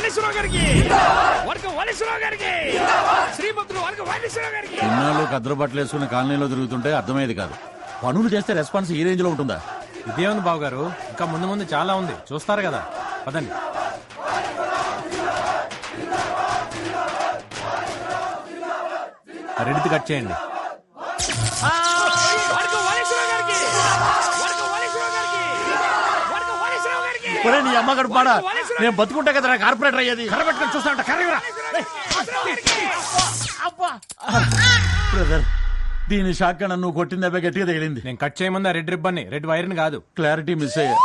వాలేశ్వరరావు గారికి. వర్గ వాలేశ్వరరావు గారికి. శ్రీమంతులు వర్గ వాలేశ్వరరావు గారికి. ఇన్నాళ్ళు కద్దరు బట్టలు వేసుకుని కాలనీలో తిరుగుతుంటే అర్థమయ్యేది కాదు. పనులు చేస్తే రెస్పాన్స్ ఈ రేంజ్లో ఉంటుందా? ఇదే ఉంది బాబు గారు ఇంకా ముందు ముందు చాలా ఉంది. చూస్తారు కదా. పదండి. రెడ్డి కట్ చేయండి. ఒరే నీ అమ్మ గడుపు పాడా. నేను బతుకుంటా కదా కార్పొరేటర్ అయ్యేది. కరబెట్టుకొని చూస్తా ఉంటా కరగరా బ్రదర్ దీని షాక్ నన్ను కొట్టిన దెబ్బ గట్టిగా తగిలింది. నేను కట్ చేయమంది ఆ రెడ్ రిబ్బన్ రెడ్ వైర్ని కాదు. క్లారిటీ మిస్ అయ్యా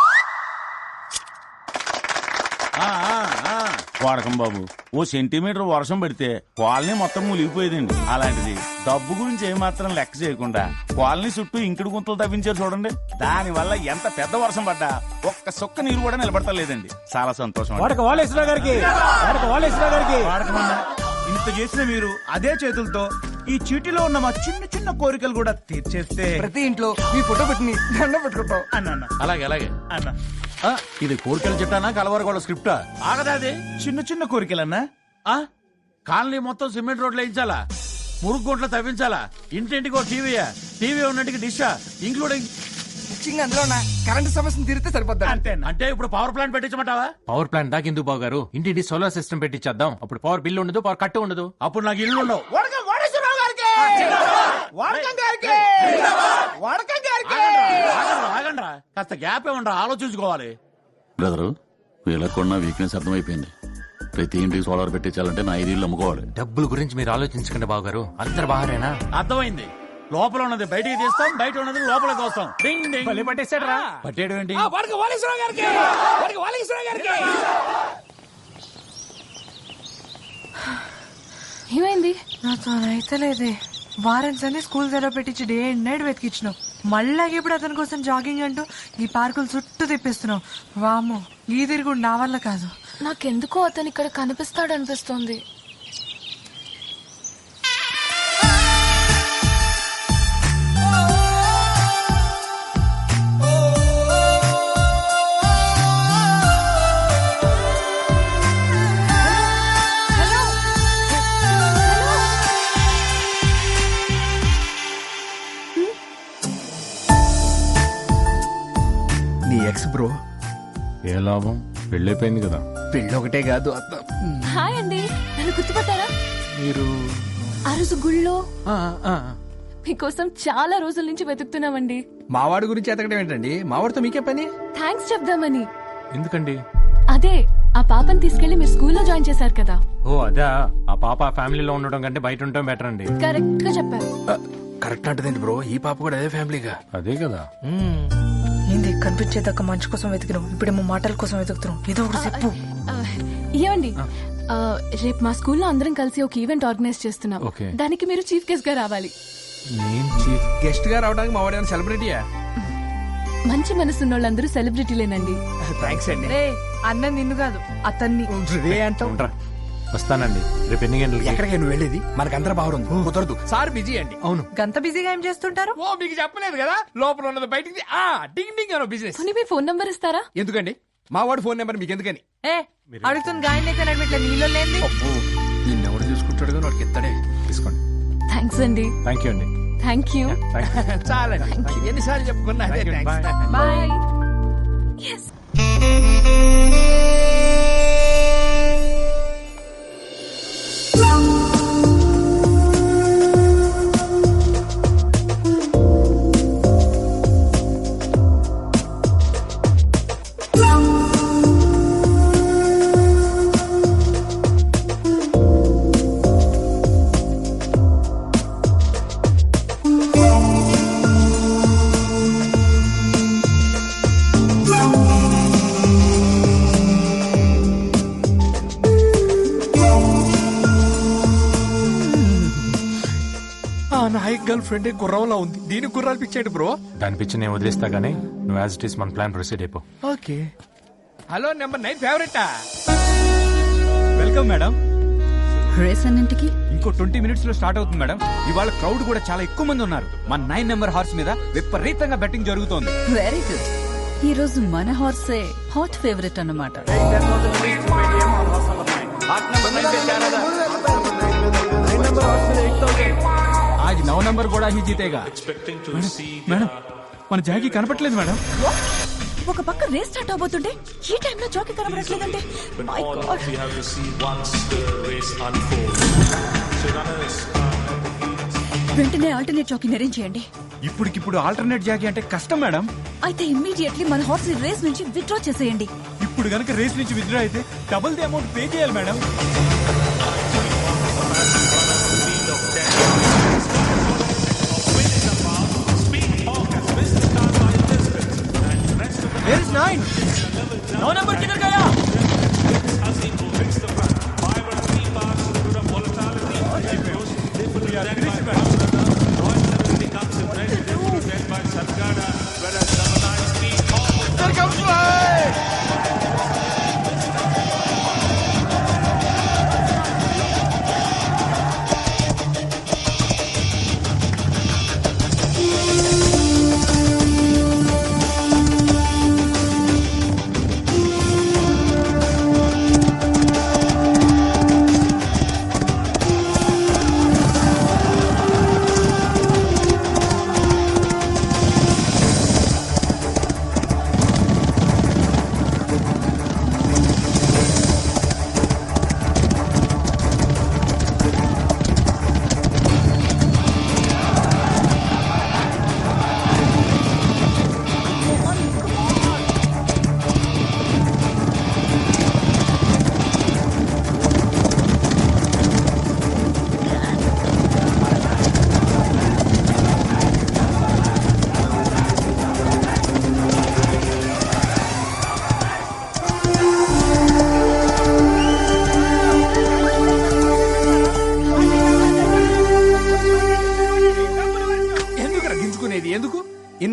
ఆ, ఆ, ఆ. వాడకం బాబు. ఓ సెంటీమీటర్ వర్షం పడితే కాలనీ మొత్తం మునిగిపోయేదండి. అలాంటిది డబ్బు గురించి ఏమాత్రం లెక్క చేయకుండా కాలనీ చుట్టూ ఇంకుడు గుంతలు తవ్వించారు చూడండి. దాని వల్ల ఎంత పెద్ద వర్షం పడ్డా ఒక్క సుక్క నీరు కూడా నిలబడతలేదండి. చాలా సంతోషం. వాడక వాలేశ్వరరావు గారికి వాడక వాలేశ్వరరావు గారికి. వాడకమన్నా? ఇంత చేసిన మీరు అదే చేతులతో ఈ చీటిలో ఉన్న మా చిన్న చిన్న కోరికలు కూడా తీర్చేస్తే ప్రతి ఇంట్లో మీ ఫోటో పెట్టి దండం పెట్టుకుంటాం. అన్న అన్న, అలాగే అలాగే. అన్న. ఆ, ఇది కోరికల చిట్టానా కలవరగోళ్ళ స్క్రిప్టా? ఆగదా అది? చిన్న చిన్న కోరికలన్నా? ఆ? కాలనీ మొత్తం సిమెంట్ రోడ్లు వేయించాలా? మురుగు గుంటలు తవ్వించాలా? ఇంటింటికి ఒక టీవీయా టీవీ ఉన్నట్టుకి డిషా ఇంక్లూడింగ్ ముఖ్యంగా అందులో ఉన్న కరెంట్ సమస్యను తీరితే సరిపోద్దా అంతే అన్న అంటే ఇప్పుడు పవర్ ప్లాంట్ పెట్టించమంటావా? పవర్ ప్లాంట్ దాకా ఎందుకు బాబు గారు? ఇంటింటి సోలార్ సిస్టమ్ పెట్టించేద్దాం. అప్పుడు పవర్ బిల్ ఉండదు పవర్ కట్టు ఉండదు. అప్పుడు నాకు ఇల్లు ఉండవు. వాడకం వాడేశ్వరరావు గారికి! వాడకం గారికి! వాడకం గారికి! ఆగండ్రా, ఆగండ్రా. కాస్త గ్యాప్ ఏమండ్రా ఆలోచించుకోవాలి. బ్రదరు వీళ్ళకున్న వీక్నెస్ అర్థమైపోయింది. ప్రతి ఇంటికి సోలార్ పెట్టించాలంటే నా ఐదు అమ్ముకోవాలి. డబ్బుల గురించి మీరు ఆలోచించకండి బాబు గారు అందరు బాగారేనా అర్థమైంది. లోపల ఉన్నది బయటికి తీస్తాం బయట ఉన్నది లోపలికి వస్తాం. డింగ్ పట్టేయడం ఏంటి? వాలేశ్వరరావు గారికి. వాలేశ్వరరావు గారికి. ఏమైంది? నాతో అయితలేదే వారెన్స్ అన్ని స్కూల్ దగ్గర పెట్టించి డే అండ్ నైట్ వెతికిచ్చినావు. మళ్ళా ఇప్పుడు అతని కోసం జాగింగ్ అంటూ ఈ పార్కులు చుట్టూ తిప్పిస్తున్నావు. వామో ఈ తిరుగుడు నా వల్ల కాదు. నాకెందుకో అతను ఇక్కడ కనిపిస్తాడు అనిపిస్తోంది నీ ఎక్స్ బ్రో ఏ లాభం? పెళ్ళైపోయింది కదా. పెళ్ళి ఒకటే కాదు అత్త. హాయ్ అండి. నన్ను గుర్తుపట్టారా? మీరు? ఆ రోజు గుళ్ళో ఆ, ఆ, మీకోసం చాలా రోజుల నుంచి వెతుకుతున్నామండి. మావాడి గురించి ఎతకడం ఏంటండి? మావాడితో మీకే పని? థ్యాంక్స్ చెప్దామని. ఎందుకండి? అదే ఆ పాపని తీసుకెళ్ళి మీరు స్కూల్లో జాయిన్ చేశారు కదా. ఓ అదా. ఆ పాప ఫ్యామిలీలో ఉండడం కంటే బయట ఉండటం బెటర్ అండి. కరెక్ట్గా చెప్పారు కరెక్ట్ అంటదండి బ్రో? ఈ పాప కూడా అదే ఫ్యామిలీగా. అదే కదా. ఏంది? కనిపించేదాకా మంచి కోసం వెతికినావు. ఇప్పుడేమో మాటల కోసం వెతుకుతున్నావు. ఏదో ఒకటి చెప్పు. ఏమండి? రేపు మా స్కూల్లో అందరం కలిసి ఒక ఈవెంట్ ఆర్గనైజ్ చేస్తున్నాం. దానికి మీరు చీఫ్ గెస్ట్గా రావాలి. నేను చీఫ్ గెస్ట్గా రావడానికి మావాడి సెలబ్రిటీయా మంచి మనసున్న వాళ్ళందరూ సెలబ్రిటీలేనండి థ్యాంక్స్ అండి. అన్న నిన్ను కాదు అతన్ని. రే ఉండరా. వస్తానండి. రేపు ఎన్ని గంటలకి? ఎక్కడికి? నువ్వు వెళ్ళేది? మనకందరూ బాగుంది కుదరదు. సార్ బిజీ అండి. అవును. గంత బిజీగా ఏం చేస్తుంటారు? ఓ మీకు చెప్పలేదు కదా? లోపల ఉన్నది బయటికి. ఆ డింగ్ డింగ్ అనో బిజినెస్. పోనీ మీ ఫోన్ నంబర్ ఇస్తారా? ఎందుకండి? మా వాడి ఫోన్ నెంబర్ మీకు ఎందుకని? ఏ అడుగుతున్న గాయని అయితే నడిమిట్ల నీళ్ళు లేని నిన్ను ఎవడు చూసుకుంటాడు కానీ వాడికి ఎత్తాడే తీసుకోండి. థ్యాంక్స్ అండి. థ్యాంక్ యూ అండి. థ్యాంక్ యూ థ్యాంక్ యూ చాలండి. ఎన్నిసార్లు చెప్పుకున్నా. బాయ్ ఆ గర్ల్ ఫ్రెండ్ గుర్రంలో ఉంది. దీనికి గుర్రాలు పిచ్చాడు బ్రో? దాని పిచ్చి నేను వదిలేస్తా గానీ నువ్వు యాజ్ ఇట్ ఈస్ మన ప్లాన్ ప్రొసీడ్ అయిపో. Okay. Hello number nine ఫేవరెటా? Welcome madam. Race అన్నింటికి ఇంకో ట్వంటీ మినిట్స్లో స్టార్ట్ అవుతుంది మేడం. ఇవాళ క్రౌడ్ కూడా చాలా ఎక్కువ మంది ఉన్నారు. మన నైన్ నెంబర్ హార్స్ మీద విపరీతంగా బెట్టింగ్ జరుగుతోంది. వెరీ గుడ్ ఈ రోజు మన హార్సే హాట్ ఫేవరెట్ అన్నమాట. आज नौ नंबर కూడా ही जीतेगा మేడం మన జాకీ కనపట్లేదు మేడం ఒక పక్క రేస్ స్టార్ట్ అవబోతుంటే ఈ టైంలో జాకీ కనబడట్లేదంటే మై గాడ్ వెంటనే ఆల్టర్నేట్ జాకీని అరేంజ్ చేయండి ఇప్పటికిప్పుడు ఆల్టర్నేట్ జాకీ అంటే కష్టం మేడం అయితే ఇమ్మీడియట్లీ మన హార్స్ ని రేస్ నుంచి విత్డ్రా చేసేయండి ఇప్పుడు గనక రేస్ నుంచి విత్డ్రా అయితే డబుల్ ది అమౌంట్ పే చేయాలి మేడం नाइन नौ नंबर किधर गया?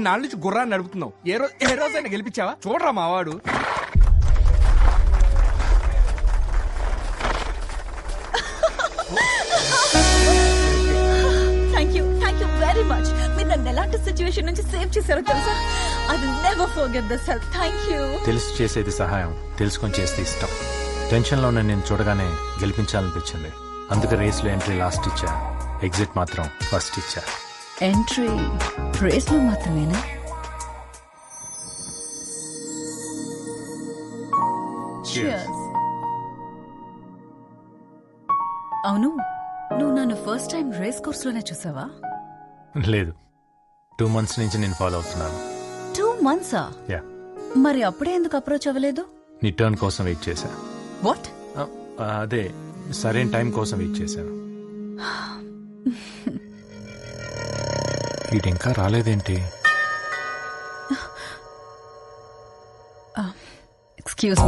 ఇన్నాళ్ళ నుంచి గుర్రాన్ని నడుపుతున్నావు. ఏ రోజు ఏ రోజైనా గెలిపించావా? చూడరా మావాడు. Thank you thank you very much మీరు నన్ను ఎలాంటి సిచ్యువేషన్ నుంచి సేవ్ చేశారో తెలుసా? I will never forget this help thank you తెలిసి చేసేది సహాయం. తెలుసుకొని చేస్తే ఇష్టం. టెన్షన్లో ఉన్న నేను చూడగానే గెలిపించాలనిపించింది. అందుకే రేస్లో ఎంట్రీ లాస్ట్ ఇచ్చా. ఎగ్జిట్ మాత్రం ఫస్ట్ ఇచ్చా. ఎంట్రీ రేస్లో మాత్రమేనా. అవును నువ్వు నన్ను ఫస్ట్ టైం రేస్ కోర్స్లోనే చూసావా? లేదు. టూ మంత్స్ నుంచి నేను ఫాలో అవుతున్నాను. టూ మంత్సా యా మరి అప్పుడే ఎందుకు అప్రోచ్ అవ్వలేదు? నీ టర్న్ కోసం వెయిట్ చేశా. వాట్ అదే సరైన టైం కోసం వెయిట్ చేశాను. వీడు ఇంకా రాలేదేంటి excuse me.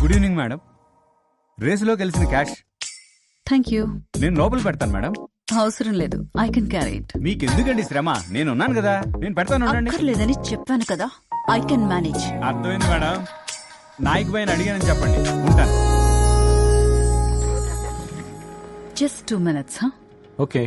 Good evening madam. రేసులో గెలిచిన క్యాష్. Thank you. నేను లోపల పెడతాను మేడం. అవసరం లేదు. I can carry it. మీకు ఎందుకండి శ్రమ? నేను ఉన్నాను కదా. నేను పెడతాను ఉండండి. అక్కర్లేదని చెప్పాను కదా. ఐ కెన్ మేనేజ్ అర్థమైంది మేడం. నాయక్ పైన అడిగానని చెప్పండి. ఉంటాను. జస్ట్ టూ మినిట్స్ ఓకే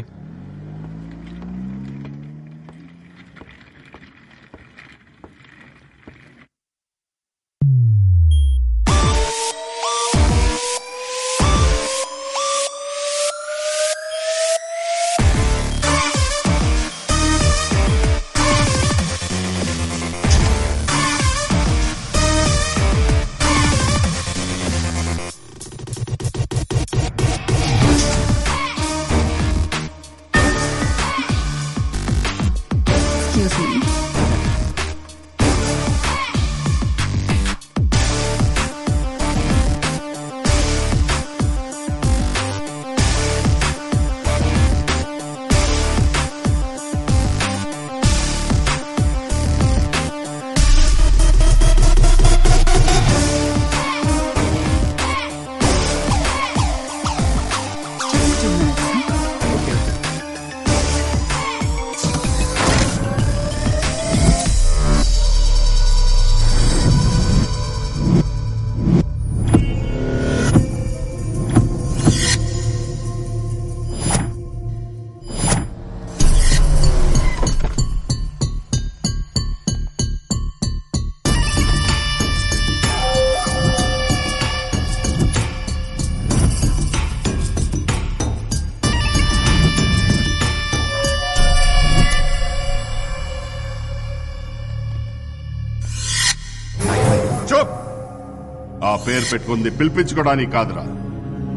పేరు పెట్టుకుంది. పిలిపించుకోవడానికి కాదురా.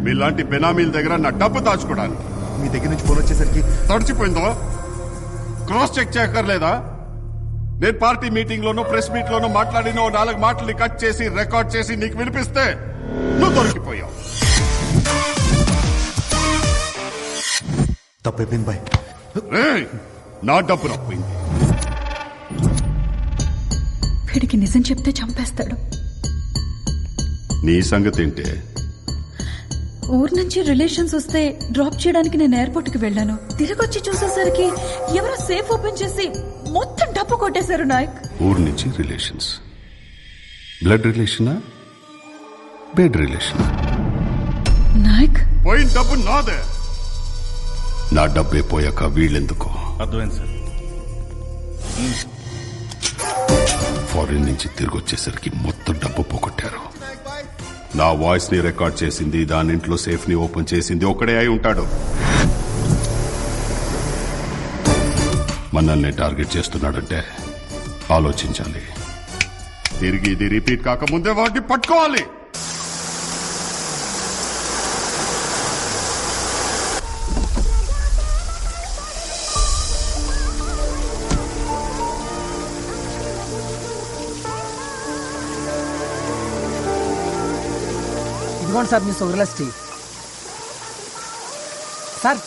మీలాంటి బెనామీల దగ్గర నా డబ్బు దాచుకోవడానికి మీ దగ్గర నుంచి ఫోన్ వచ్చేసరికి తడిచిపోయిందో? క్రాస్ చెక్ చేయక్కర్లేదా? నేను పార్టీ మీటింగ్ లోనో ప్రెస్ మీట్ లోనో మాట్లాడిన ఓ నాలుగు మాటలు కట్ చేసి రికార్డ్ చేసి నీకు వినిపిస్తే నువ్వు దొరికిపోయావు. తప్పైపోయింది బాయ్. నా డబ్బు రప్పింది. వీడికి నిజం చెప్తే చంపేస్తాడు. నీ సంగతి ఏంటే? ఊరు నుంచి రిలేషన్స్ వస్తే డ్రాప్ చేయడానికి నేను ఎయిర్పోర్ట్కి వెళ్ళాను. తిరిగి వచ్చి చూసేసరికి ఎవరో సేఫ్ ఓపెన్ చేసి మొత్తం డబ్బు కొట్టేశారు నాయక్. ఊరు నుంచి రిలేషన్స్. బ్లడ్ రిలేషనా? బెడ్ రిలేషనా? నాయక్? పోయిన డబ్బు నాదే. నా డబ్బే పోయాక వీళ్ళెందుకు? అర్థమైంది సార్. ఫారిన్ నుంచి తిరిగి వచ్చేసరికి మొత్తం డబ్బు పోగొట్టారు. నా వాయిస్ని రికార్డ్ చేసింది దాని ఇంట్లో సేఫ్ని ఓపెన్ చేసింది ఒకడే అయి ఉంటాడు. మనల్ని టార్గెట్ చేస్తున్నాడంటే ఆలోచించాలి. తిరిగి ఇది రిపీట్ కాకముందే వాటిని పట్టుకోవాలి. ఇదిగోండి సార్ మీ sugarless tea. Sir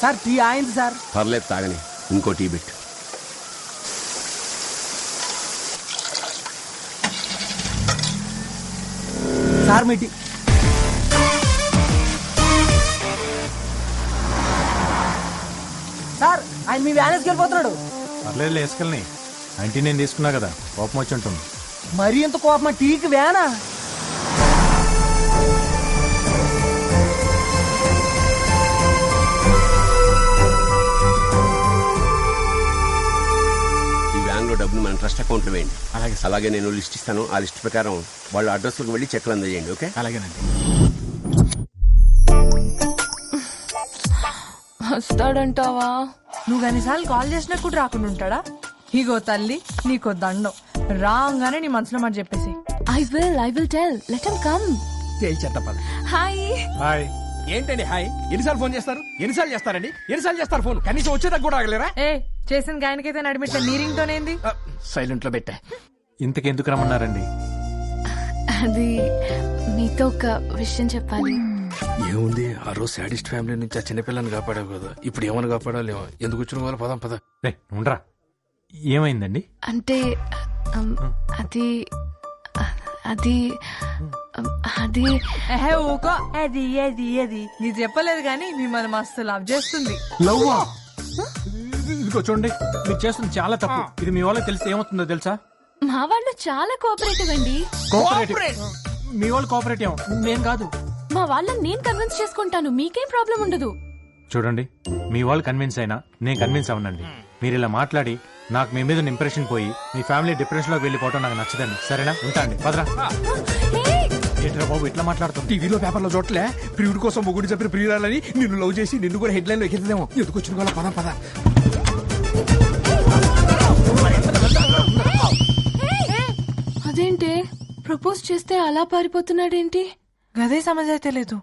sir tea అయింది సార్. పర్లేదు తాగని. ఇంకో టీ బిట్ సార్ మీ టీ. సార్ ఆయన మీ వ్యానేజ్కి వెళ్ళిపోతున్నాడు పర్లేదు వేసుకెళ్ళని ఆంటీ నేను తీసుకున్నా కదా కోపం వచ్చి ఉంటుంది. మరీ ఎంత కోపం టీకి వ్యానా? అలాగే అలాగే నేను లిస్ట్ ఇస్తాను ఆ లిస్ట్ ప్రకారం వాళ్ళ అడ్రస్లకు వెళ్ళి చెక్లు అందజేయండి ఓకే? అలాగేనండి. వస్తాడంటావా? నువ్వు అన్నిసార్లు కాల్ చేసినా కూడా రాకుండా ఉంటాడా? ఇగో తల్లి నీకో దండం. రాగానే నీ మనసులో మాట చెప్పేసి I will I will tell let him come. Hi hi ఏంటండి హాయ్ ఎన్నిసార్లు ఫోన్ చేస్తారు? ఎన్నిసార్లు చేస్తారండి? ఎన్నిసార్లు చేస్తారు ఫోన్? కనీసం వచ్చేదాకా కూడా ఆగలేరా? ఏ చేసిన గాయనకైతే నడిమిట్ల నీరింగ్తోనేంది సైలెంట్లో పెట్టా. ఇంతకు ఎందుకు రమ్మన్నారండి అది మీతో ఒక విషయం చెప్పాలి. ఏముంది? ఆ రోజు సాడిస్ట్ ఫ్యామిలీ నుంచి ఆ చిన్నపిల్లని కాపాడావు కదా. ఇప్పుడు ఏమని కాపాడాలేమో? ఎందుకు వచ్చిన వాళ్ళు పదం పద. రే ఉండరా? ఏమైందండి? అంటే అది అది అది. ఊకో. అది అది అది. నీ చెప్పలేదు కానీ మిమ్మల్ని మస్తు లవ్ చేస్తుంది. లవ్వా? ఇదిగో చూడండి మీరు చేస్తుంది చాలా తప్పు. ఇది మీ వాళ్ళకి తెలిస్తే ఏమవుతుందో తెలుసా? మా వాళ్ళు చాలా కోఆపరేటివ్ అండి. కోఆపరేటివ్ మీ వాళ్ళు కోఆపరేటివ్ నేను కాదు. మా వాళ్ళని నేను కన్విన్స్ చేసుకుంటాను. మీకేం ప్రాబ్లం ఉండదు. చూడండి మీ వాళ్ళు కన్విన్స్ అయినా నేను కన్విన్స్ అవనండి మీరు ఇలా మాట్లాడి నాకు మీ మీద ఇంప్రెషన్ పోయి మీ ఫ్యామిలీ డిప్రెషన్లోకి వెళ్ళిపోవటం నాకు నచ్చదండి. సరేనా? ఉంటాండి పదరా. ఏంట్రా బాబు ఇట్లా మాట్లాడుతుంది టీవీలో పేపర్లో చూడలే ప్రియుడి కోసం మొగుడు చెప్పిన ప్రియురాలని నిన్ను లవ్ చేసి నిన్ను కూడా హెడ్ లైన్లో ఎక్కిద్దామో ఎందుకు వచ్చిన వాళ్ళ పదం పద. ప్రపోజ్ చేస్తే అలా పారిపోతున్నాడేంటి? గదే సమజ్ అయితే లేదు.